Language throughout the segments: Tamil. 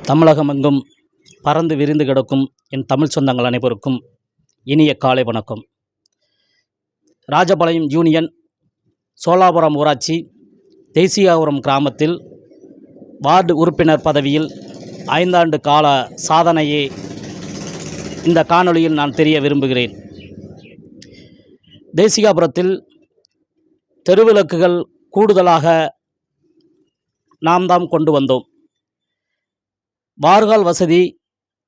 தமிழகமெங்கும் பறந்து விரிந்து கிடக்கும் என் தமிழ் சொந்தங்கள் அனைவருக்கும் இனிய காலை வணக்கம். ராஜபாளையம் யூனியன் சோலாபுரம் ஊராட்சி தேசியாபுரம் கிராமத்தில் வார்டு உறுப்பினர் பதவியில் ஐந்தாண்டு கால சாதனையை இந்த காணொளியில் நான் தெரிய விரும்புகிறேன். தேசிகாபுரத்தில் தெருவிளக்குகள் கூடுதலாக நாம் தாம் கொண்டு வந்தோம். வார்கால் வசதி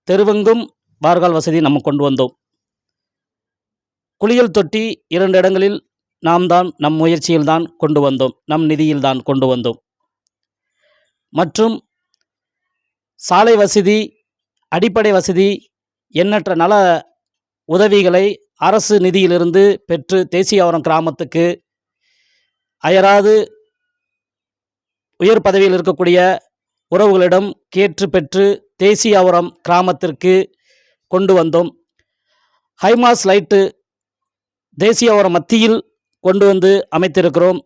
தெருவெங்கும் வார்கால் வசதி நம்ம கொண்டு வந்தோம். குளியல் தொட்டி இரண்டு இடங்களில் நாம் தான் நம் முயற்சியில் தான் கொண்டு வந்தோம். நம் நிதியில் தான் கொண்டு வந்தோம். மற்றும் சாலை வசதி அடிப்படை வசதி எண்ணற்ற நல உதவிகளை அரசு நிதியிலிருந்து பெற்று தேசியாவரம் கிராமத்துக்கு அயராது உயர் பதவியில் இருக்கக்கூடிய உறவுகளிடம் கேற்று பெற்று தேசியாவரம் கிராமத்திற்கு கொண்டு வந்தோம். ஹைமாஸ் லைட்டு தேசியாவரம் மத்தியில் கொண்டு வந்து அமைத்திருக்கிறோம்.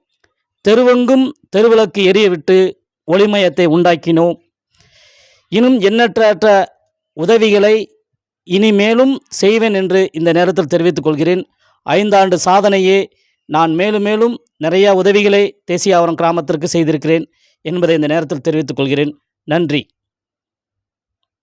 தெருவெங்கும் தெருவிளக்கு எரிய விட்டு ஒளிமயத்தை உண்டாக்கினோம். இன்னும் எண்ணற்ற உதவிகளை இனிமேலும் செய்வேன் என்று இந்த நேரத்தில் தெரிவித்துக் கொள்கிறேன். ஐந்தாண்டு சாதனையே. நான் மேலும் மேலும் நிறையா உதவிகளை தேசியாவரம் கிராமத்திற்கு செய்திருக்கிறேன். என்பதை இந்த நேரத்தில் தெரிவித்துக் கொள்கிறேன். நன்றி.